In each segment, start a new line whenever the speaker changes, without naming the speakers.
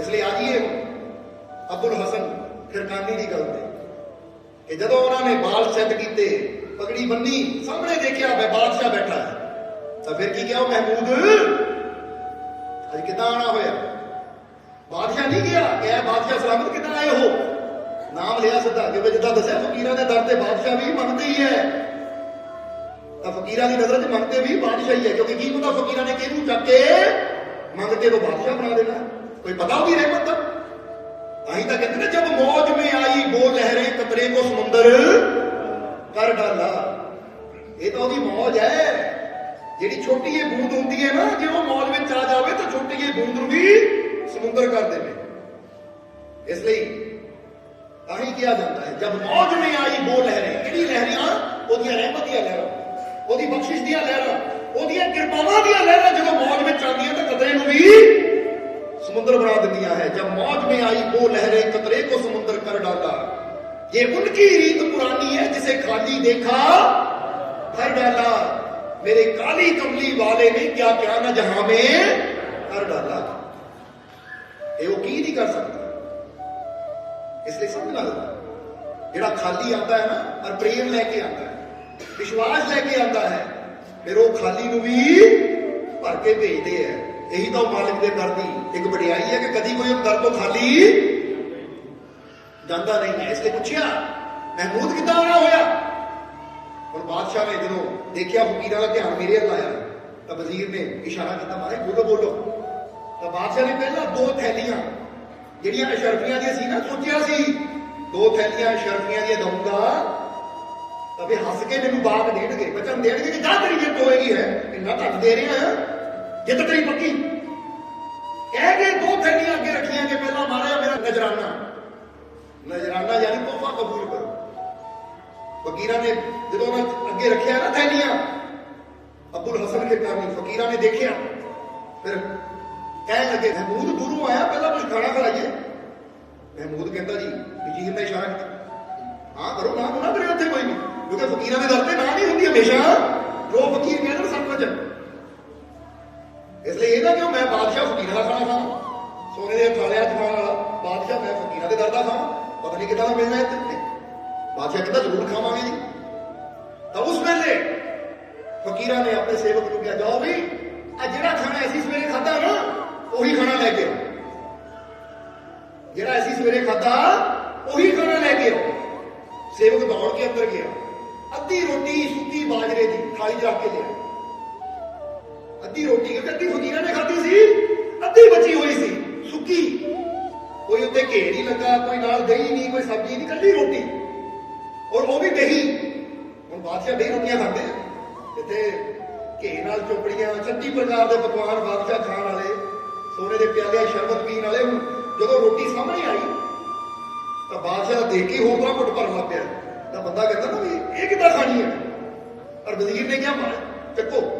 ਇਸ ਲਈ ਆ ਜੀਏ ਅਬੁਲ ਹਸਨ ਫਿਰਕਾਨੀ ਦੀ ਗੱਲ ਤੇ ਕਿ ਜਦੋਂ ਉਹਨਾਂ ਨੇ ਬਾਲ ਸੈੱਟ ਕੀਤੇ ਪਗੜੀ ਬੰਨੀ ਸਾਹਮਣੇ ਦੇਖਿਆ ਬੈ ਬਾਦਸ਼ਾਹ ਬੈਠਾ ਹੈ ਤਾਂ ਫਿਰ ਕੀ ਕਿਹਾ ਮਹਿਮੂਦ ਅੱਜ ਕਿੱਦਾਂ ਆਣਾ ਹੋਇਆ ਬਾਦਸ਼ਾਹ ਨਹੀਂ ਗਿਆ ਕਿਹਾ ਬਾਦਸ਼ਾਹ ਸਲਾਮਤ ਕਿੱਦਾਂ ਆਏ ਹੋ ਨਾਮ ਲਿਆ ਸਿੱਧਾ ਜਿਵੇਂ ਜਿੱਦਾਂ ਦੱਸਿਆ ਫਕੀਰਾਂ ਦੇ ਦਰ ਤੇ ਬਾਦਸ਼ਾਹ ਵੀ ਮੰਗਦੇ ਹੀ ਹੈ ਤਾਂ ਫਕੀਰਾਂ ਦੀ ਨਜ਼ਰ 'ਚ ਮੰਗਦੇ ਵੀ ਬਾਦਸ਼ਾਹ ਹੀ ਹੈ ਕਿਉਂਕਿ ਕੀ ਪਤਾ ਫਕੀਰਾਂ ਨੇ ਕਿਹਨੂੰ ਚੱਕ ਕੇ ਮੰਗ ਕੇ ਉਹ ਬਾਦਸ਼ਾਹ ਬਣਾ ਦੇਣਾ ਕੋਈ ਪਤਾ ਉਹਦੀ ਰਹਿਮਤ? ਦਾ ਆਹੀ ਤਾਂ ਕਹਿੰਦੇ ਨੇ ਜਬ ਮੌਜ ਮੇ ਆਈ ਉਹ ਲਹਿਰੇ ਕਤਰੇ ਕੋ ਸਮੁੰਦਰ। ਕਰ ਡਾਲਾ ਇਹ ਤਾਂ ਉਹਦੀ ਮੌਜ ਹੈ। ਜਿਹੜੀ ਛੋਟੀ ਜਿਹੀ ਬੂੰਦ ਹੁੰਦੀ ਹੈ ਨਾ, ਜੇ ਉਹ ਮੌਜ ਵਿੱਚ ਆ ਜਾਵੇ ਤਾਂ ਛੋਟੀ ਜਿਹੀ ਬੂੰਦ ਨੂੰ ਵੀ ਸਮੁੰਦਰ ਕਰ ਦੇਵੇ। ਇਸ ਲਈ ਤਾਂ ਹੀ ਕਿਹਾ ਜਾਂਦਾ ਹੈ, ਜਦ ਮੌਜ ਮੇ ਆਈ ਬੋ ਲਹਿਰੇ। ਕਿਹੜੀ ਲਹਿਰੀਆਂ? ਉਹਦੀਆਂ ਰਹਿਮਤ ਦੀਆਂ ਲਹਿਰਾਂ। ਉਹਦੀ ਬਖਸ਼ਿਸ਼ ਦੀਆਂ ਲਹਿਰਾਂ। ਉਹਦੀਆਂ ਕਿਰਪਾਵਾਂ ਦੀਆਂ ਲਹਿਰਾਂ ਜਦੋਂ ਮੌਜ ਵਿੱਚ ਆਉਂਦੀਆਂ ਤਾਂ ਕਤਰੇ ਨੂੰ ਵੀ سمندر بنا دیا ہے۔ جب موج میں آئی، وہ لہریں قطرے کو سمندر کر ڈالا۔ یہ ان کی ریت پرانی ہے جسے خالی دیکھا کر ڈالا۔ میرے کالی کملی والے نے کیا کیا نہ جہاں میں کر ڈالا۔ یہ وہ کی نہیں کر سکتا۔ اس لیے سمجھنا لگتا جڑا خالی آتا ہے نا، اور پریم لے کے آتا ہے، وشواس لے کے آتا ہے، پھر وہ خالی نو بھی بھر کے بھیج دے ہے ਇਹੀ ਤਾਂ ਉਹ ਮਾਲਕ ਦੇ ਦਰ ਦੀ ਇੱਕ ਵਡਿਆਈ ਹੈ ਕਿ ਕਦੀ ਕੋਈ ਉਹ ਦਰ ਤੋਂ ਖਾਲੀ ਜਾਂਦਾ ਨਹੀਂ ਹੈ। ਇਸ ਲਈ ਪੁੱਛਿਆ, ਮਹਿਮੂਦ ਕਿੱਦਾਂ ਆਉਣਾ ਹੋਇਆ? ਹੁਣ ਬਾਦਸ਼ਾਹ ਨੇ ਜਦੋਂ ਦੇਖਿਆ ਫਕੀਰਾਂ ਦਾ ਧਿਆਨ ਮੇਰੇ ਵੱਲ ਆਇਆ, ਤਾਂ ਵਜ਼ੀਰ ਨੇ ਇਸ਼ਾਰਾ ਕੀਤਾ, ਮਾਰੇ ਬੋਲੋ ਬੋਲੋ। ਤਾਂ ਬਾਦਸ਼ਾਹ ਨੇ ਪਹਿਲਾਂ ਦੋ ਥੈਲੀਆਂ, ਜਿਹੜੀਆਂ ਅਸ਼ਰਫੀਆਂ ਦੀਆਂ ਸੀ ਨਾ, ਸੋਚਿਆ ਸੀ, ਦੋ ਥੈਲੀਆਂ ਅਸ਼ਰਫੀਆਂ ਦੀਆਂ ਦਊਂਗਾ, ਤਾਂ ਵੀ ਹੱਸ ਕੇ ਮੈਨੂੰ ਬਾਗ ਦੇਣਗੇ ਬਚਨ ਦੇਣਗੇ ਕਿ ਜਾ ਤੇਰੀ ਜਿੱਤ ਹੋਏਗੀ ਹੈ ਇੰਨਾ ਘੱਟ ਦੇ ਰਿਹਾ। ਜਿੱਤ ਤੇਰੀ ਪੱਕੀ। ਕਹਿ ਕੇ ਦੋ ਥੈਲੀਆਂ ਅੱਗੇ ਰੱਖੀਆਂ ਕਿ ਪਹਿਲਾਂ ਮਾਰਿਆ ਮੇਰਾ ਨਜਰਾਨਾ। ਨਜਰਾਨਾ ਯਾਨੀ ਤੋਹਫਾ ਕਬੂਲ ਕਰੋ। ਫਕੀਰਾਂ ਨੇ ਜਦੋਂ ਉਹਨਾਂ ਅੱਗੇ ਰੱਖਿਆ ਨਾ ਥੈਲੀਆਂ, ਅਬੁਲ ਹਸਨ ਕੇ ਕਰਨੀ ਫਕੀਰਾਂ ਨੇ ਦੇਖਿਆ। ਫਿਰ ਕਹਿਣ ਲੱਗੇ, ਮਹਿਮੂਦ, ਗੁਰੂ ਆਇਆ, ਪਹਿਲਾਂ ਕੁਝ ਖਾਣਾ ਖਲਾਈਏ ਮਹਿਮੂਦ ਕਹਿੰਦਾ ਜੀ, ਵਜ਼ੀਰ ਨੇ ਇਸ਼ਾਰਾ ਕੀਤਾ। ਹਾਂ, ਕਰੋ, ਨਾ ਨਾ ਕਰਿਓ ਉੱਥੇ ਕੋਈ ਨਹੀਂ। ਕਿਉਂਕਿ ਫਕੀਰਾਂ ਦੇ ਦਰ ਤੇ ਨਾ ਨਹੀਂ ਹੁੰਦੀ ਹਮੇਸ਼ਾ। ਜੋ ਫਕੀਰ ਕਹਿੰਦੇ ਸਭ ਕੁਝ اس لیے یہ نہ کہ میں بادشاہ فکیر کا کھانا کھانا سونے کے تھالیا کھان بادشاہ میں فکیر کے درد کا کھانا پتہ نہیں کتنا ملنا ہے بادشاہ کتنا ضرور کھاوا گے۔ تو اس ویلے فکیر نے اپنے سیوک کو کیا جاؤ بھی جہاں کھانا ایسی سویرے کھدا نا، وہی کھانا لے کے جہاں ایسی سویرے کھاتا، وہی کھانا لے کے سیوک دوڑ کے اندر گیا۔ ادھی روٹی ستی باجرے کی تھالی جا کے لیا ਅੱਧੀ ਰੋਟੀ ਕਿਉਂਕਿ ਅੱਧੀ ਫਕੀਰਾਂ ਨੇ ਖਾਧੀ ਸੀ। ਅੱਧੀ ਬਚੀ ਹੋਈ ਸੀ, ਸੁੱਕੀ। ਕੋਈ ਉੱਤੇ ਘੇੜ ਹੀ ਲੱਗਾ, ਕੋਈ ਨਾਲ ਦਹੀਂ ਨਹੀਂ, ਕੋਈ ਸਬਜ਼ੀ ਨਹੀਂ, ਕੱਲੀ ਰੋਟੀ। ਔਰ ਉਹ ਵੀ ਦਹੀਂ। ਹੁਣ ਬਾਦਸ਼ਾਹ ਦਹੀਂ ਰੋਟੀਆਂ ਖਾਂਦੇ ਆ। ਘੇ ਨਾਲ ਚੋਪੜੀਆਂ 36 ਪ੍ਰਕਾਰ ਦੇ ਪਕਵਾਨ ਬਾਦਸ਼ਾਹ ਖਾਣ ਵਾਲੇ, ਸੋਨੇ ਦੇ ਪਿਆਲੇ, ਸ਼ਰਬਤ ਪੀਣ ਵਾਲੇ ਹੁਣ ਜਦੋਂ ਰੋਟੀ ਸਾਹਮਣੇ ਆਈ, ਤਾਂ ਬਾਦਸ਼ਾਹ ਦੇਖ ਕੇ ਹੋਰ ਤਰ੍ਹਾਂ ਘੁੱਟ ਭਰਨ ਲੱਗ ਪਿਆ। ਤਾਂ ਬੰਦਾ ਕਹਿੰਦਾ ਨਾ ਵੀ ਇਹ ਕਿੱਦਾਂ ਖਾਣੀ ਹੈ? ਪਰ ਵਜ਼ੀਰ ਨੇ ਕਿਹਾ ਮਾਰ ਚੱਕੋ।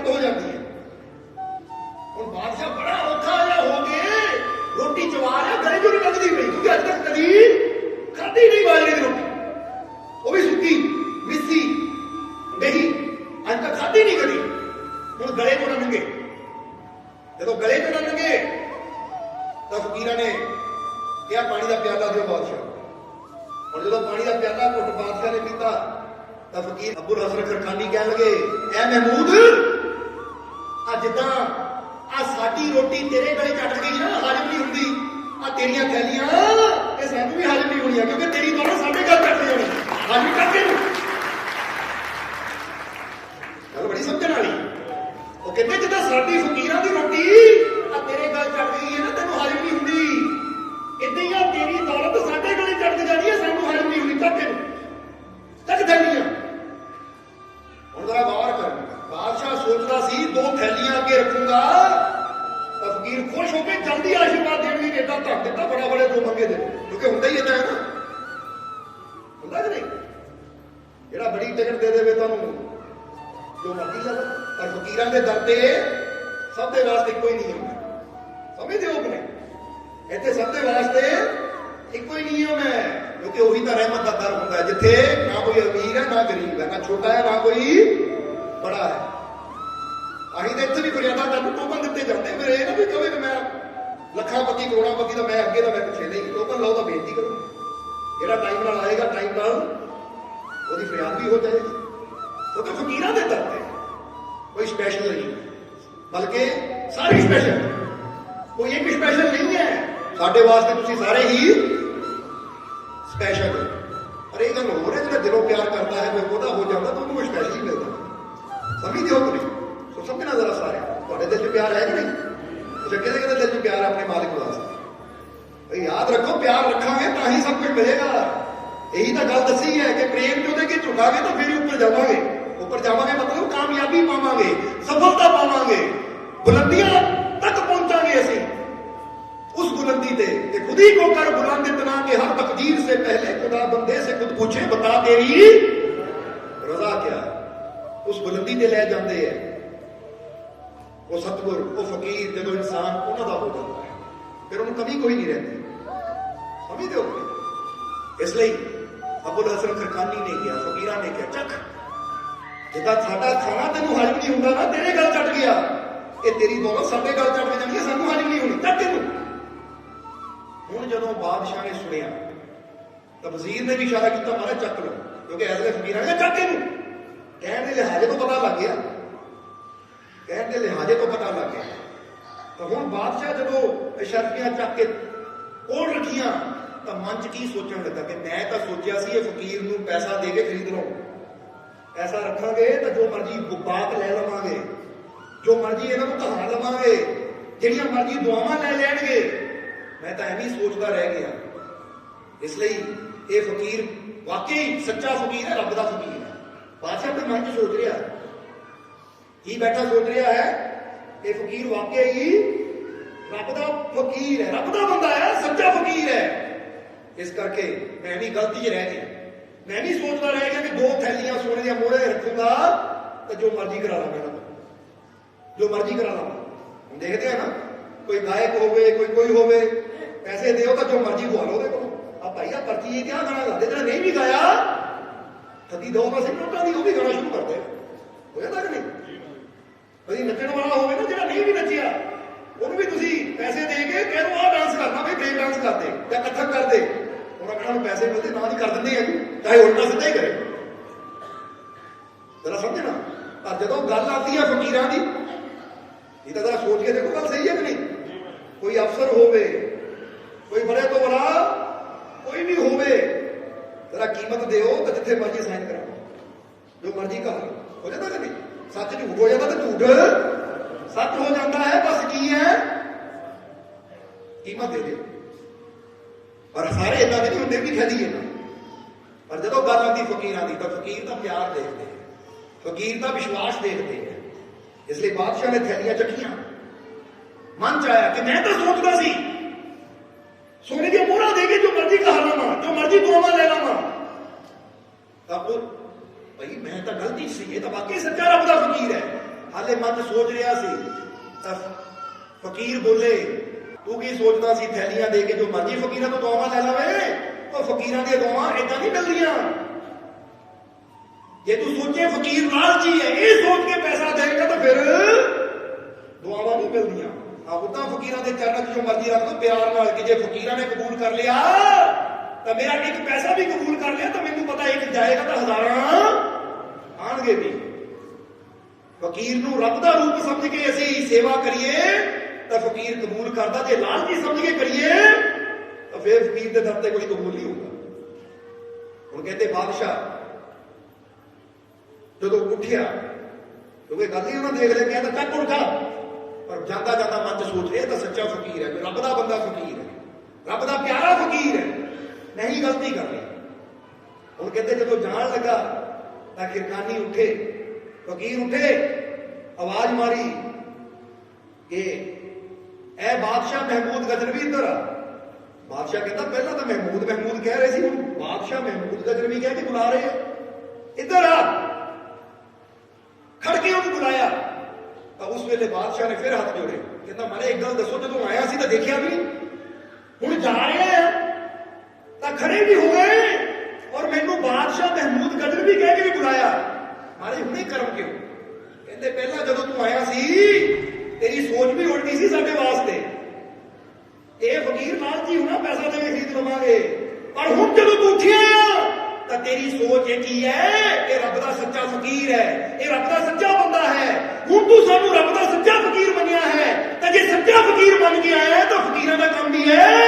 ਤੇਰੀਆਂ ਥੈਲੀਆਂ ਇਹ ਸਾਨੂੰ ਵੀ ਹੱਲ ਨਹੀਂ ਹੋਣੀਆਂ, ਕਿਉਂਕਿ ਤੇਰੀ ਦੌੜ ਸਾਡੇ ਘਰ ਚੱਟ ਜਾਣੀ ਹਜਮ ਕਰਕੇ ਨੂੰ ٹائم نال آئے گا ٹائم نال وہی فریاد بھی ہو جائے گی وہ تو فقیرہ دے درد ہے کوئی اسپیشل نہیں بلکہ سارے اسپیشل کوئی ایک اسپیشل نہیں ہے سارے واسطے تھی سارے ہی اسپیشل ہو اور یہ گل ہو رہا ہے دلوں پیار کرتا ہے میں وہ ہو جاتا تو انہوں اسپیشل ہی ملتا سمجھتے ہو تو نہیں سو سمجھنا ذرا سارے تھوڑے دل چ پیار ہے کہ نہیں اچھا کہتے کہتے دل چ پیار اپنے مالک واسطے یاد رکھو، پیار رکھا گے تاہی ہی سب کچھ ملے گا۔ یہی تو گل دسی ہے کہ پریم جو دے کے چکا گے تو پھر اوپر جاوا گے اوپر جاوا گے مطلب کامیابی پاوا گے سفلتا پاوا گے بلندیاں تک پہنچا گے اسی۔ اس بلندی تے کہ خود ہی کو کر بلند اتنا کہ ہر تقدیر سے پہلے خدا بندے سے خود پوچھے، بتا تیری رضا کیا ہے؟ اس بلندی تے لے جاندے ہیں۔ وہ ستگور وہ فقیر، جب انسان انہوں کا ہو جاتا ہے۔ پھر انہوں کبھی کوئی نہیں رہتے ਸਮਝਦੇ ਹੋ ਇਸ ਲਈ ਅਬੁਲ ਹਸਨ ਖਰਕਾਨੀ ਨੇ ਕਿਹਾ, ਫਕੀਰਾਂ ਨੇ ਕਿਹਾ, ਚੱਕ। ਜਿੱਦਾਂ ਸਾਡਾ ਖਾਣਾ ਤੈਨੂੰ ਹਜਮ ਨਹੀਂ ਹੁੰਦਾ ਨਾ, ਤੇਰੇ ਗੱਲ ਚੱਟ ਗਿਆ। ਇਹ ਤੇਰੀ ਦੋਨੋਂ ਸਾਡੇ ਗੱਲ ਚੱਟ ਜਾਂਦੀ ਹੈ, ਸਾਨੂੰ ਹਜਮ ਨਹੀਂ ਹੋਣੀ, ਚੱਕ ਇਹਨੂੰ। ਹੁਣ ਜਦੋਂ ਬਾਦਸ਼ਾਹ ਨੇ ਸੁਣਿਆ ਤਾਂ ਵਜ਼ੀਰ ਨੇ ਵੀ ਇਸ਼ਾਰਾ ਕੀਤਾ, ਮਾਰਾ ਚੱਕ ਲਓ। ਕਿਉਂਕਿ ਐਸਲੇ ਫਕੀਰਾਂ ਨੇ ਚੱਕ ਇਹਨੂੰ। ਕਹਿਣ ਦੇ ਲਿਹਾਜ਼ੇ ਤੋਂ ਪਤਾ ਲੱਗ ਗਿਆ। ਕਹਿਣ ਦੇ ਲਿਹਾਜ਼ੇ ਤੋਂ ਪਤਾ ਲੱਗ ਗਿਆ। ਤਾਂ ਹੁਣ ਬਾਦਸ਼ਾਹ ਜਦੋਂ ਇਸ਼ਾਰਿਆਂ ਚੱਕ ਕੇ ਕੋਲ ਰੱਖੀਆਂ ਤਾਂ ਮਨ 'ਚ ਕੀ ਸੋਚਣ ਲੱਗਾ ਕਿ ਮੈਂ ਤਾਂ ਸੋਚਿਆ ਸੀ ਇਹ ਫਕੀਰ ਨੂੰ ਪੈਸਾ ਦੇ ਕੇ ਖਰੀਦ ਲਵਾਂ ਪੈਸਾ ਰੱਖਾਂਗੇ ਤਾਂ ਜੋ ਮਰਜ਼ੀ ਬਾਤ ਲੈ ਲਵਾਂਗੇ ਜੋ ਮਰਜ਼ੀ ਇਹਨਾਂ ਨੂੰ ਕਹਾ ਲਵਾਂਗੇ ਜਿਹੜੀਆਂ ਮਰਜ਼ੀ ਦੁਆਵਾਂ ਲੈ ਲੈਣਗੇ ਮੈਂ ਤਾਂ ਐਵੇਂ ਹੀ ਸੋਚਦਾ ਰਹਿ ਗਿਆ ਇਸ ਲਈ ਇਹ ਫਕੀਰ ਵਾਕਈ ਸੱਚਾ ਫਕੀਰ ਹੈ ਰੱਬ ਦਾ ਫਕੀਰ ਹੈ ਬਾਦਸ਼ਾਹ ਆਪਣੇ ਮਨ 'ਚ ਸੋਚ ਰਿਹਾ ਕੀ ਬੈਠਾ ਸੋਚ ਰਿਹਾ ਹੈ ਇਹ ਫਕੀਰ ਵਾਕਈ ਹੀ ਰੱਬ ਦਾ ਫਕੀਰ ਹੈ ਰੱਬ ਦਾ ਬੰਦਾ ਹੈ ਸੱਚਾ ਫਕੀਰ ਹੈ ਇਸ ਕਰਕੇ ਮੈਂ ਵੀ ਗਲਤੀ 'ਚ ਰਹਿ ਗਿਆ। ਮੈਂ ਵੀ ਸੋਚਦਾ ਰਹਿ ਗਿਆ ਕਿ ਦੋ ਥੈਲੀਆਂ ਸੋਨੇ ਦੀਆਂ ਮੋਹਰੇ ਰੱਖੂੰਗਾ ਤਾਂ ਜੋ ਮਰਜ਼ੀ ਕਰਾ ਲਾਂ ਮੈਂ ਜੋ ਮਰਜ਼ੀ ਕਰਾ ਲਾਂ ਹੁਣ ਦੇਖਦੇ ਆ ਨਾ ਕੋਈ ਗਾਇਕ ਹੋਵੇ ਕੋਈ ਕੋਈ ਹੋਵੇ ਪੈਸੇ ਦਿਓ ਤਾਂ ਜੋ ਮਰਜ਼ੀ ਗਵਾ ਲਓ ਉਹਦੇ ਕੋਲ। ਆ ਭਾਈ ਆ ਪਰਚੀ ਇਹ ਕਿਆ ਗਾਣਾ ਗਾਉਂਦੇ ਜਿਹੜਾ ਨਹੀਂ ਵੀ ਗਾਇਆ ਕਦੀ ਦੋ ਪਾਸੇ ਨੋਟਾਂ ਦੀ ਉਹ ਵੀ ਗਾਣਾ ਸ਼ੁਰੂ ਕਰਦੇ ਆ। ਹੋ ਜਾਂਦਾ ਕਿ ਨਹੀਂ? ਕਦੀ ਨੱਚਣ ਵਾਲਾ ਹੋਵੇ ਨਾ ਜਿਹੜਾ ਨਹੀਂ ਵੀ ਨੱਚਿਆ ਉਹਨੂੰ ਵੀ ਪੈਸੇ ਦੇ ਕੇ ਕਹਿ ਦੋ ਡਾਂਸ ਕਰਨਾ ਵੀ ਬ੍ਰੇਕ ਡਾਂਸ ਕਰਦੇ, ਜਾਂ ਕੱਥਕ ਕਰਦੇ। ਉਹਨਾਂ ਕਹਿੰਦਾ ਨੂੰ ਪੈਸੇ ਮਿਲਦੇ, ਨਾ ਦੀ ਕਰ ਦਿੰਦੇ ਆ ਚਾਹੇ ਉਲਟਾ ਸਿੱਧਾ ਹੀ ਕਰੇ। ਜਰਾ ਸਮਝਣਾ ਪਰ ਜਦੋਂ ਗੱਲ ਆਉਂਦੀ ਆ ਫਕੀਰਾਂ ਦੀ, ਇਹ ਤਾਂ ਜਰਾ ਸੋਚ ਕੇ ਦੇਖੋ ਗੱਲ ਸਹੀ ਹੈ ਕਿ ਨਹੀਂ? ਕੋਈ ਅਫਸਰ ਹੋਵੇ ਕੋਈ ਬੜੇ ਤੋਂ ਬੜਾ ਕੋਈ ਵੀ ਹੋਵੇ ਜਰਾ ਕੀਮਤ ਦਿਓ ਤਾਂ ਜਿੱਥੇ ਮਰਜ਼ੀ ਸਾਈਨ ਕਰਾਓ ਜੋ ਮਰਜ਼ੀ ਕਰ ਲਓ ਹੋ ਜਾਂਦਾ ਕਿ ਨਹੀਂ ਸੱਚ ਝੂਠ ਹੋ ਜਾਂਦਾ ਤਾਂ ਝੂਠ ਸੱਚ ਹੋ ਜਾਂਦਾ ਹੈ ਬਸ ਕੀ ਹੈ ਕੀਮਤ ਦੇ ਦਿਓ ਪਰ ਸਾਰੇ ਇਦਾਂ ਦੇ ਨਹੀਂ ਹੁੰਦੇ ਵੀ ਖਦੀਏ ਨਾ ਪਰ ਜਦੋਂ ਗੱਲ ਆਉਂਦੀ ਫਕੀਰਾਂ ਦੀ ਤਾਂ ਫਕੀਰ ਦਾ ਪਿਆਰ ਦੇਖਦੇ ਆ ਫਕੀਰ ਦਾ ਵਿਸ਼ਵਾਸ ਦੇਖਦੇ ਆ ਇਸ ਲਈ ਥੈਲੀਆਂ ਚੱਕੀਆਂ। ਮਨ ਚ ਆਇਆ ਕਿ ਮੈਂ ਤਾਂ ਸੋਚਦਾ ਸੀ, ਸੋਨੇ ਦੀਆਂ ਮੋਹਰਾਂ ਦੇ ਕੇ ਜੋ ਮਰਜ਼ੀ ਕਹਾ ਲਵਾਂ ਜੋ ਮਰਜ਼ੀ ਦੁਆਵਾਂ ਲੈ ਲਵਾਂ ਤਾਂ ਉਹ, ਭਈ ਮੈਂ ਤਾਂ ਗਲਤੀ ਸੀ, ਇਹ ਤਾਂ ਵਾਕਈ ਸੱਚਾ ਰੱਬ ਦਾ ਫਕੀਰ ਹੈ। ਹਾਲੇ ਮਨ ਸੋਚ ਰਿਹਾ ਸੀ, ਤਾਂ ਫਕੀਰ ਬੋਲੇ, ਤੂੰ ਕੀ ਸੋਚਦਾ ਸੀ ਥੈਲੀਆਂ ਦੇ ਕੇ ਜੋ ਮਰਜ਼ੀ ਫਕੀਰਾਂ ਤੋਂ ਦੁਆਵਾਂ ਲੈ ਲਵੇ? ਉਹ ਫਕੀਰਾਂ ਦੀਆਂ ਦੁਆਵਾਂ ਇਦਾਂ ਨਹੀਂ ਮਿਲਦੀਆਂ। ਜੇ ਤੂੰ ਸੋਚੇ ਫਕੀਰ ਲਾਲਚੀ ਹੈ, ਇਹ ਸੋਚ ਕੇ ਪੈਸਾ ਦੇਗਾ ਤਾਂ ਫਿਰ ਦੁਆਵਾਂ ਨਹੀਂ ਮਿਲਦੀਆਂ। ਆ ਉਦਾਂ ਫਕੀਰਾਂ ਦੇ ਚਰਨਾਂ 'ਚ ਜੋ ਮਰਜ਼ੀ ਰੱਖ ਦੋ, ਪਿਆਰ ਨਾਲ ਕਿ ਜੇ ਫਕੀਰਾਂ ਨੇ ਕਬੂਲ ਕਰ ਲਿਆ, ਤਾਂ ਮੇਰਾ ਇੱਕ ਪੈਸਾ ਵੀ ਕਬੂਲ ਕਰ ਲਿਆ, ਤਾਂ ਮੈਨੂੰ ਪਤਾ ਇੱਕ ਜਾਏਗਾ ਤਾਂ ਹਜ਼ਾਰਾਂ ਆਣਗੇ ਵੀ। ਫਕੀਰ ਨੂੰ ਰੱਬ ਦਾ ਰੂਪ ਸਮਝ ਕੇ ਅਸੀਂ ਸੇਵਾ ਕਰੀਏ, ਤਾਂ ਫਕੀਰ ਕਬੂਲ ਕਰਦਾ, ਜੇ ਲਾਲਚੀ ਸਮਝ ਕੇ ਕਰੀਏ, ਤਾਂ ਫਿਰ ਫਕੀਰ ਦੇ ਦਰ ਤੇ ਕੁਝ ਕਬੂਲ ਨਹੀਂ ਹੋਊਗਾ। ਹੁਣ ਕਹਿੰਦੇ ਬਾਦਸ਼ਾਹ, ਜਦੋਂ ਉੱਠਿਆ, ਕਿਉਂਕਿ ਗੱਲ ਹੀ ਉਹਨਾਂ ਦੇਖ ਲਿਆ ਕਹਿੰਦਾ ਚੱਕ ਉੱਠ। ਪਰ ਜਾਂਦਾ ਜਾਂਦਾ ਮਨ ਚ ਸੋਚ ਰਿਹਾ ਤਾਂ ਸੱਚਾ ਫਕੀਰ ਹੈ ਰੱਬ ਦਾ ਬੰਦਾ ਫਕੀਰ ਹੈ। ਰੱਬ ਦਾ ਪਿਆਰਾ ਫਕੀਰ ਹੈ। ਨਹੀਂ ਗਲਤੀ ਕਰ ਰਿਹਾ। ਹੁਣ ਕਹਿੰਦੇ ਜਦੋਂ ਜਾਣ ਲੱਗਾ, ਤਾਂ ਕਿਰਕਾਨੀ ਉੱਠੇ। ਫਕੀਰ ਉੱਠੇ, ਆਵਾਜ਼ ਮਾਰੀ ਕਿ ਐ ਬਾਦਸ਼ਾਹ ਮਹਿਮੂਦ ਗਜਨਵੀ ਇੱਧਰ ਆ। ਬਾਦਸ਼ਾਹ ਕਹਿੰਦਾ, ਪਹਿਲਾਂ ਤਾਂ ਮਹਿਮੂਦ ਮਹਿਮੂਦ ਕਹਿ ਰਹੇ ਸੀ ਹੁਣ। ਬਾਦਸ਼ਾਹ ਮਹਿਮੂਦ ਗਜਨਵੀ ਕਹਿ ਕੇ ਬੁਲਾ ਰਹੇ ਆ। ਇੱਧਰ ਆ। ਖੜ ਕੇ ਉਹਨੂੰ ਬੁਲਾਇਆ। ਤਾਂ ਉਸ ਵੇਲੇ ਬਾਦਸ਼ਾਹ ਨੇ ਫਿਰ ਹੱਥ ਜੋੜੇ। ਕਹਿੰਦਾ ਮਾਰੇ ਇੱਕ ਗੱਲ ਦੱਸੋ, ਜਦੋਂ ਆਇਆ ਸੀ ਤਾਂ ਦੇਖਿਆ ਵੀ ਹੁਣ ਜਾ ਰਿਹਾ ਤਾਂ ਖੜੇ ਵੀ ਹੋ ਗਏ। ਔਰ ਮੈਨੂੰ ਬਾਦਸ਼ਾਹ ਮਹਿਮੂਦ ਗਦਰ ਵੀ ਕਹਿ ਕੇ ਵੀ ਬੁਲਾਇਆ। ਮਾਰੇ ਹੁਣੇ ਕਰਮ ਕਿਉਂ? ਕਹਿੰਦੇ, ਪਹਿਲਾਂ ਜਦੋਂ ਤੂੰ ਆਇਆ ਸੀ, ਤੇਰੀ ਸੋਚ ਵੀ ਉਲਟੀ ਸੀ ਸਾਡੇ ਵਾਸਤੇ। ਇਹ ਫਕੀਰ ਨਾਲ ਜੀ ਹੁਣਾ ਪੈਸਾ ਦੇਵੇ ਖਰੀਦ ਲਵਾਂਗੇ। ਪਰ ਹੁਣ ਜਦੋਂ ਤੂੰ ਉੱਠਿਆ ਤਾਂ ਤੇਰੀ ਸੋਚ ਇਹ ਕੀ ਹੈ ਇਹ ਰੱਬ ਦਾ ਸੱਚਾ ਫਕੀਰ ਹੈ? ਇਹ ਰੱਬ ਦਾ ਸੱਚਾ ਬੰਦਾ ਹੈ। ਹੁਣ ਤੂੰ ਸਾਨੂੰ ਰੱਬ ਦਾ ਸੱਚਾ ਫਕੀਰ ਬਣਿਆ ਹੈ। ਤਾਂ ਜੇ ਸੱਚਾ ਫਕੀਰ ਬਣ ਕੇ ਹੈ, ਤਾਂ ਫਕੀਰਾਂ ਦਾ ਕੰਮ ਵੀ ਹੈ।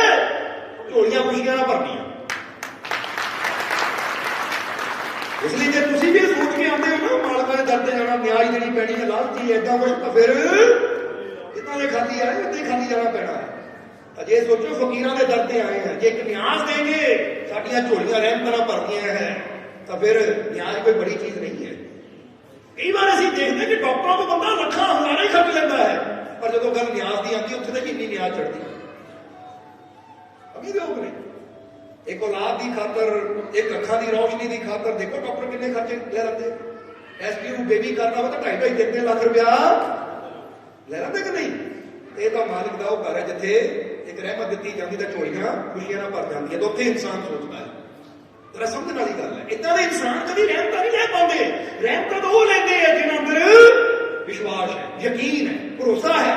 ਝੋਲੀਆਂ ਖੁਸ਼ੀਆਂ ਨਾਲ ਭਰਨੀਆਂ। ਇਸ ਲਈ ਜੇ ਤੁਸੀਂ ਵੀ ਸੋਚ ਕੇ ਆਉਂਦੇ ਹੋ ਨਾ ਮਾਲਕਾਂ ਦੇ ਦਰ ਤੇ ਜਾਣਾ ਨਿਆਜ ਦੇਣੀ ਪੈਣੀ ਹੈ ਲਾਲਚੀ ਐਦਾਂ ਕੁਝ ਤਾਂ ਫਿਰ ਜਿੱਦਾਂ ਦੇ ਖਾਲੀ ਆਏ ਉੱਦਾਂ ਹੀ ਖਾਲੀ ਜਾਣਾ ਪੈਣਾ ਹੈ। ਤਾਂ ਜੇ ਸੋਚੋ ਫਕੀਰਾਂ ਦੇ ਦਰ ਤੇ ਆਏ ਹਾਂ ਜੇ ਇੱਕ ਨਿਆਜ਼ ਦੇਂਗੇ ساڈیا جھولیاں رحم طرح بھر گیا ہے تو پھر نیاز کوئی بڑی چیز نہیں ہے کئی بار اسی دیکھتے ہیں کہ ڈاکٹروں کو بندہ لکھا ہمارا ہی خرچ لیتا ہے پر جب گل نیاز کی آتی ہے اتنے تک این نیاز چڑھتی ہے ابھی بھی نے ایک اولاد کی خاطر ایک اکھا کی روشنی کی خاطر دیکھو ڈاکٹر کتنے خرچے لے لیتے ایس پی یو بیبی کرنا ہو تو ڈھائی ڈھائی تین تین لاکھ روپیہ لے لیتے کہ نہیں ਇਹ ਤਾਂ ਮਾਲਕ ਦਾ ਉਹ ਘਰ ਹੈ ਜਿੱਥੇ ਇੱਕ ਰਹਿਮਤ ਦਿੱਤੀ ਜਾਂਦੀ ਤਾਂ ਝੋਲੀਆਂ ਖੁਸ਼ੀਆਂ ਨਾਲ ਭਰ ਜਾਂਦੀਆਂ, ਤੇ ਉੱਥੇ ਇਨਸਾਨ ਸੋਚਦਾ ਹੈ। ਤੇਰਾ ਸਮਝਣ ਵਾਲੀ ਗੱਲ ਹੈ ਇਦਾਂ ਦੇ ਇਨਸਾਨ ਕਦੀ ਰਹਿਮਤਾਂ ਨਹੀਂ ਲੈ ਪਾਉਂਦੇ। ਰਹਿਮਤਾਂ ਤਾਂ ਉਹ ਲੈਂਦੇ ਆ ਜਿਨ੍ਹਾਂ ਅੰਦਰ ਵਿਸ਼ਵਾਸ ਹੈ, ਯਕੀਨ ਹੈ, ਭਰੋਸਾ ਹੈ।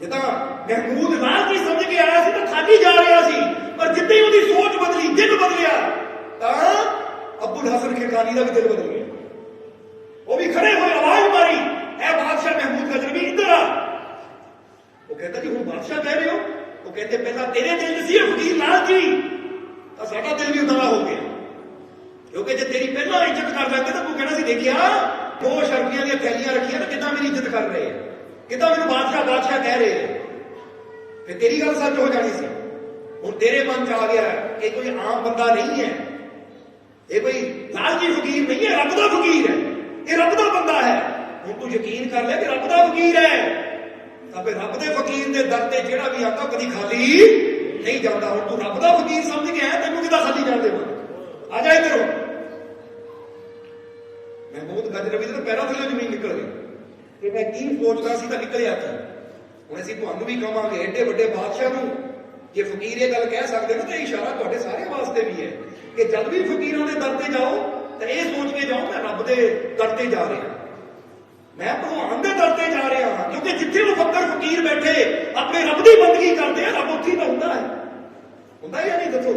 ਜਿੱਦਾਂ ਮਹਿਮੂਦ ਰਾਜ ਕੀ ਸਮਝ ਕੇ ਆਇਆ ਸੀ ਤਾਂ ਖਾਲੀ ਜਾ ਰਿਹਾ ਸੀ, ਪਰ ਜਿੱਦਾਂ ਹੀ ਉਹਦੀ ਸੋਚ ਬਦਲੀ, ਦਿਲ ਬਦਲਿਆ, ਤਾਂ ਅਬੁਲ ਹਸਨ ਖਿਕਾਨੀ ਦਾ ਵੀ ਦਿਲ ਬਦਲ ਗਿਆ। ਉਹ ਵੀ ਖੜੇ ਹੋਏ, ਆਵਾਜ਼ ਮਾਰੀ, ਐ ਬਾਦਸ਼ਾਹ ਮਹਿਮੂਦ ਗਜਨਵੀ ਇੱਧਰ ਆ। ਕਹਿੰਦਾ ਜੀ, ਹੁਣ ਬਾਦਸ਼ਾਹ ਕਹਿ ਰਹੇ ਹੋ? ਉਹ ਕਹਿੰਦੇ, ਪਹਿਲਾਂ ਤੇਰੇ ਦਿਲ ਸੀ ਫਕੀਰ ਲਾਲ ਜੀ ਤਾਂ ਸਾਡਾ ਦਿਲ ਵੀ ਉਦਾਂ ਹੋ ਗਿਆ। ਕਿਉਂਕਿ ਜੇ ਤੇਰੀ ਪਹਿਲਾਂ ਇੱਜ਼ਤ ਕਰ ਲੈਂਦੇ ਤਾਂ ਤੂੰ ਕਹਿਣਾ ਸੀ, ਦੇਖਿਆ, ਦੋ ਸ਼ਰਮੀਆਂ ਦੀਆਂ ਥੈਲੀਆਂ ਰੱਖੀਆਂ ਤਾਂ ਕਿੱਦਾਂ ਮੇਰੀ ਇੱਜ਼ਤ ਕਰ ਰਹੇ ਆ? ਕਿੱਦਾਂ ਮੈਨੂੰ ਬਾਦਸ਼ਾਹ ਬਾਦਸ਼ਾਹ ਕਹਿ ਰਹੇ ਆ? ਫਿਰ ਤੇਰੀ ਗੱਲ ਸੱਚ ਹੋ ਜਾਣੀ ਸੀ। ਹੁਣ ਤੇਰੇ ਮਨ 'ਚ ਆ ਗਿਆ ਕਿ ਕੋਈ ਆਮ ਬੰਦਾ ਨਹੀਂ ਹੈ। ਇਹ ਕੋਈ ਲਾਲਚੀ ਫਕੀਰ ਨਹੀਂ ਹੈ, ਰੱਬ ਦਾ ਫਕੀਰ ਹੈ। ਇਹ ਰੱਬ ਦਾ ਬੰਦਾ ਹੈ। ਹੁਣ ਤੂੰ ਯਕੀਨ ਕਰ ਲੈ ਕਿ ਰੱਬ ਦਾ ਫਕੀਰ ਹੈ। ਤਾਂ ਫਿਰ ਰੱਬ ਦੇ ਫਕੀਰ ਦੇ ਦਰ ਤੇ ਜਿਹੜਾ ਵੀ ਆਉਂਦਾ ਕਦੀ ਖਾਲੀ ਨਹੀਂ ਜਾਂਦਾ, ਹੁਣ ਤੂੰ ਰੱਬ ਦਾ ਫਕੀਰ ਸਮਝ ਕੇ ਆਇਆ, ਤੈਨੂੰ ਕਿਦਾਂ ਖਾਲੀ ਜਾਣ ਦੇਵਾਂ? ਆ ਜਾ ਇੱਧਰੋਂ। ਮੈਂ ਬਹੁਤ ਦੇ ਪੈਰਾਂ ਥੱਲੇ ਜ਼ਮੀਨ ਨਿਕਲ ਗਈ। ਕਿ ਮੈਂ ਕੀ ਸੋਚਦਾ ਸੀ ਤਾਂ ਨਿਕਲਿਆ ਕੀ? ਹੁਣ ਅਸੀਂ ਤੁਹਾਨੂੰ ਵੀ ਕਹਾਂਗੇ ਐਡੇ ਵੱਡੇ ਬਾਦਸ਼ਾਹ ਨੂੰ, ਜੇ ਫਕੀਰ ਇਹ ਗੱਲ ਕਹਿ ਸਕਦੇ ਨਾ, ਤਾਂ ਇਸ਼ਾਰਾ ਤੁਹਾਡੇ ਸਾਰਿਆਂ ਵਾਸਤੇ ਵੀ ਹੈ, ਕਿ ਜਦ ਵੀ ਫਕੀਰਾਂ ਦੇ ਦਰ ਤੇ ਜਾਓ, ਤਾਂ ਇਹ ਸੋਚ ਕੇ ਜਾਓ, ਮੈਂ ਰੱਬ ਦੇ ਦਰ ਤੇ ਜਾ ਰਿਹਾ। ਮੈਂ ਭਗਵਾਨ ਦੇ ਦਰ ਤੇ ਜਾ ਰਿਹਾ ਹਾਂ, ਕਿਉਂਕਿ ਜਿੱਥੇ ਉਹ ਫਕਰ ਫਕੀਰ ਬੈਠੇ, ਆਪਣੇ ਰੱਬ ਦੀ ਬੰਦਗੀ ਕਰਦੇ ਆ, ਰੱਬ ਉੱਥੇ ਤਾਂ ਹੁੰਦਾ ਹੈ। ਹੁੰਦਾ ਜਾਂ ਨਹੀਂ ਦੱਸੋ?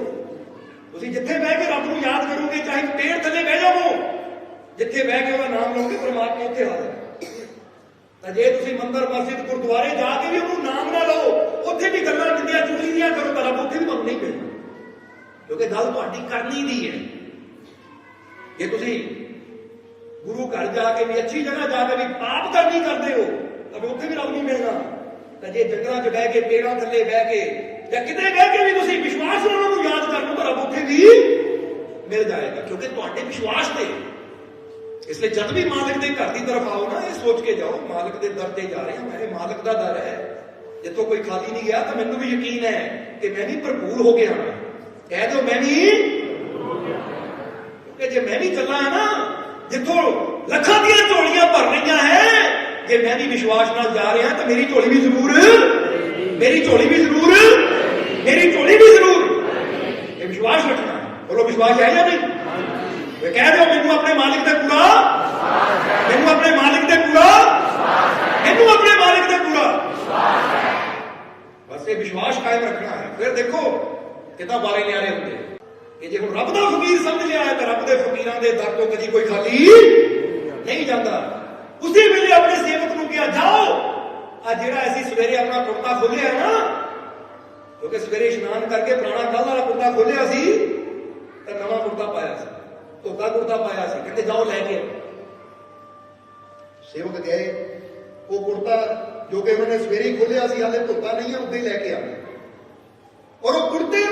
ਤੁਸੀਂ ਜਿੱਥੇ ਬਹਿ ਕੇ ਰੱਬ ਨੂੰ ਯਾਦ ਕਰੋਗੇ, ਚਾਹੇ ਪੇੜ ਥੱਲੇ ਬਹਿ ਜਾਵੋ, ਜਿੱਥੇ ਬਹਿ ਕੇ ਉਹਦਾ ਨਾਮ ਲਓਗੇ ਪਰਮਾਤਮਾ ਉੱਥੇ ਹਾਜ਼ਰ ਹੈ। ਤਾਂ ਜੇ ਤੁਸੀਂ ਮੰਦਰ, ਮਸਜਿਦ, ਗੁਰਦੁਆਰੇ ਜਾ ਕੇ ਵੀ ਉਹਨੂੰ ਨਾਮ ਨਾ ਲਓ, ਉੱਥੇ ਵੀ ਗੱਲਾਂ ਨਿੰਦਿਆ ਚੁਗਲੀ ਦੀਆਂ ਕਰੋ, ਤਾਂ ਰੱਬ ਉੱਥੇ ਵੀ ਤੁਹਾਨੂੰ ਨਹੀਂ ਪਏ ਕਿਉਂਕਿ ਗੱਲ ਤੁਹਾਡੀ ਕਰਨੀ ਦੀ ਹੈ। ਜੇ ਤੁਸੀਂ ਗੁਰੂ ਘਰ ਜਾ ਕੇ ਵੀ ਅੱਛੀ ਜਗ੍ਹਾ ਜਾ ਕੇ ਵੀ ਪਾਪ ਕਰਨੀ ਕਰਦੇ ਹੋ ਤਾਂ ਫਿਰ ਉੱਥੇ ਵੀ ਰੱਬ ਨਹੀਂ ਮਿਲਣਾ ਤਾਂ ਜੇ ਜੰਗਲਾਂ 'ਚ ਬਹਿ ਕੇ ਪੇੜਾਂ ਥੱਲੇ ਬਹਿ ਕੇ ਜਾਂ ਕਿਤੇ ਬਹਿ ਕੇ ਵੀ ਤੁਸੀਂ ਵਿਸ਼ਵਾਸ ਨਾਲ ਉਹਨੂੰ ਯਾਦ ਕਰ ਲਓ ਤਾਂ ਰੱਬ ਉੱਥੇ ਵੀ ਮਿਲ ਜਾਏਗਾ ਕਿਉਂਕਿ ਤੁਹਾਡੇ ਵਿਸ਼ਵਾਸ ਤੇ ਇਸ ਲਈ ਜਦ ਵੀ ਮਾਲਕ ਦੇ ਘਰ ਦੀ ਤਰਫ ਆਓ ਨਾ ਇਹ ਸੋਚ ਕੇ ਜਾਓ ਮਾਲਕ ਦੇ ਦਰ ਤੇ ਜਾ ਰਹੇ ਹਾਂ ਮੇਰੇ ਮਾਲਕ ਦਾ ਦਰ ਹੈ ਜਿੱਥੋਂ ਕੋਈ ਖਾਲੀ ਨਹੀਂ ਗਿਆ ਤਾਂ ਮੈਨੂੰ ਵੀ ਯਕੀਨ ਹੈ ਕਿ ਮੈਂ ਵੀ ਭਰਪੂਰ ਹੋ ਗਿਆ ਹਾਂ ਕਹਿ ਦਿਓ ਮੈਂ ਵੀ ਕਿ ਜੇ ਮੈਂ ਵੀ ਚੱਲਾਂ ਨਾ یہ تو لکھا دیا چوڑیاں بھر رہی ہیں کہ میں بھی وشواس نہ جا رہا تو میری چولی بھی ضرور میری چولی بھی ضرور میری چولی بھی ضرور یہ وشواس رکھنا بولو وشواس ہے یا نہیں کہہ دو مینو اپنے مالک کا پورا مینو اپنے مالک کا پورا مینو اپنے مالک کا پورا بس یہ وشواس قائم رکھنا ہے پھر دیکھو کتاب بارے لیا ہوتے کہ جی ہوں رب کا فکیر سمجھ لیا ہے تو رب کے فقیر پیران دے در تو کدی کوئی خالی نہیں جاتا اسی ویلے اپنے سیوک نو کیا جاؤ۔ آ جڑا اسی سویرے اپنا کتا کھولیا نا کیونکہ سویرے اشنان کر کے پرانا کل والا کتا کھولیا سی، تے نواں کڑتا پایا سی۔ دھوکا کڑتا پایا سی۔ کہتے جاؤ لے کے۔ سیوک گئے۔ وہ کڑتا جو کہ انہوں نے سویرے کھولیا سی ہالے دھوکا نہیں ہے ادھر لے کے آ اور وہ کڑتے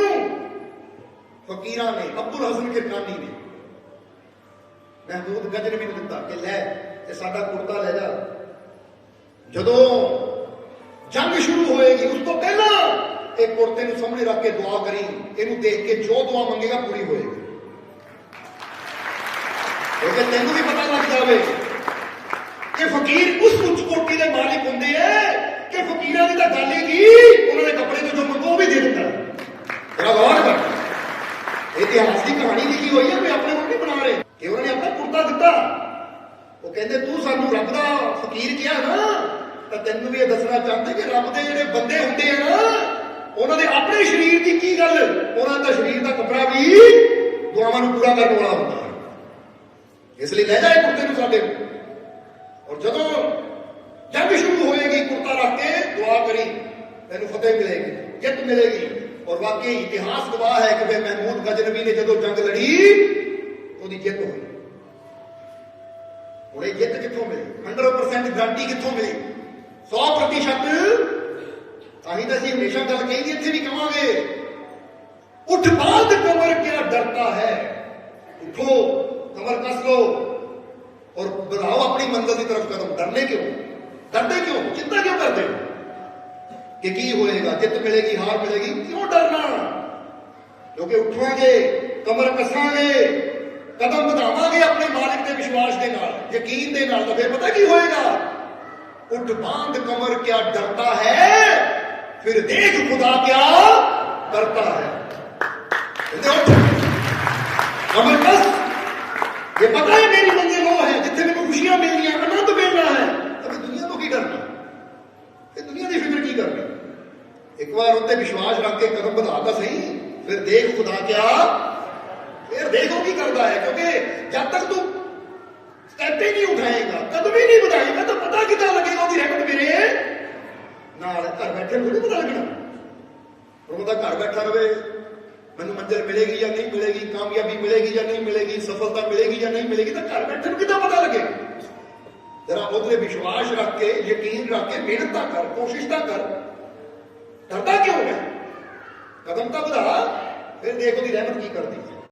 فقیرہ نے ابو الحسن کے کانی نے ਮਹਿਮੂਦ ਗਜਨਵੀ ਨੂੰ ਦਿੱਤਾ ਕਿ ਲੈ ਤੇ ਸਾਡਾ ਕੁਰਤਾ ਲੈ ਜਾ। ਜਦੋਂ ਜੰਗ ਸ਼ੁਰੂ ਹੋਏਗੀ, ਉਸ ਤੋਂ ਪਹਿਲਾਂ ਇਹ ਕੁੜਤੇ ਨੂੰ ਸਾਹਮਣੇ ਰੱਖ ਕੇ ਦੁਆ ਕਰੀ। ਇਹਨੂੰ ਦੇਖ ਕੇ ਜੋ ਦੁਆ ਮੰਗੇਗਾ, ਪੂਰੀ ਹੋਏਗੀ। ਕਿਉਂਕਿ ਤੈਨੂੰ ਵੀ ਪਤਾ ਲੱਗ ਜਾਵੇ ਕਿ ਫਕੀਰ ਉਸ ਉੱਚ ਕੋਟੀ ਦੇ تینوں فتح ملے گی جت ملے گی۔ اور واقعی اتہاس گواہ ہے کہ محمود گجنبی نے جدو جنگ لڑی، تو جت ہوئی۔ اور یہ جت کتوں ملی؟ ہنڈریڈ پرسینٹ گارنٹی کتوں ملی؟ سو پرتیشت۔ تھی تو ہمیشہ گل کہیں گے اتنے بھی کہاں گے؟ اٹھ بعد کمر کیا ڈرتا ہے؟ اٹھو کمر کس لو اور بڑھاؤ اپنی منزل کی طرف قدم۔ ڈرنے کیوں؟ ڈرتے کیوں؟ چنتا کیوں کرتے ہو کہ کی ہوئے گا؟ جت ملے گی، ہار ملے گی، کیوں ڈرنا؟ کیونکہ اٹھو گے، کمر کساں گے؟ قدم بتاوا گے اپنے مالک کے وشواس کے نال، یقین دے نال، تو پھر پتہ کی ہوئے گا؟ اٹھ باندھ کمر کیا ڈرتا ہے، پھر دیکھ خدا کیا کرتا ہے۔ کمر کس؟ یہ پتہ ہے میری منزل وہ ہے جتنے میرے خوشیاں مل ایک بار اتنے وشواس رکھ کے قدم بتا تو صحیح؟ پھر دیکھ خدا کیا؟ پھر دیکھو کی کرتا ہے، کیونکہ جب تک تو اسٹیپ ہی نہیں اٹھائے گا، قدم ہی نہیں بتائے گا، تو پتا کتنا لگے گا وہ ریکارڈ میرے؟ نال گھر بیٹھے تھوڑی پتا لگنا۔ اور وہ گھر بیٹھا رہے مجھے منزل ملے گی یا نہیں ملے گی، کامیابی ملے گی یا نہیں ملے گی، سفلتا ملے گی یا نہیں ملے گی، تو گھر بیٹھے کتنا پتا لگے؟ ذرا ادھر وشواس رکھ کے، یقین رکھ کے، محنت کر، کوشش نہ کر۔ کرتا کیوں ہے قدم کا رہا پھر دیکھو دی رحمت کی کر دی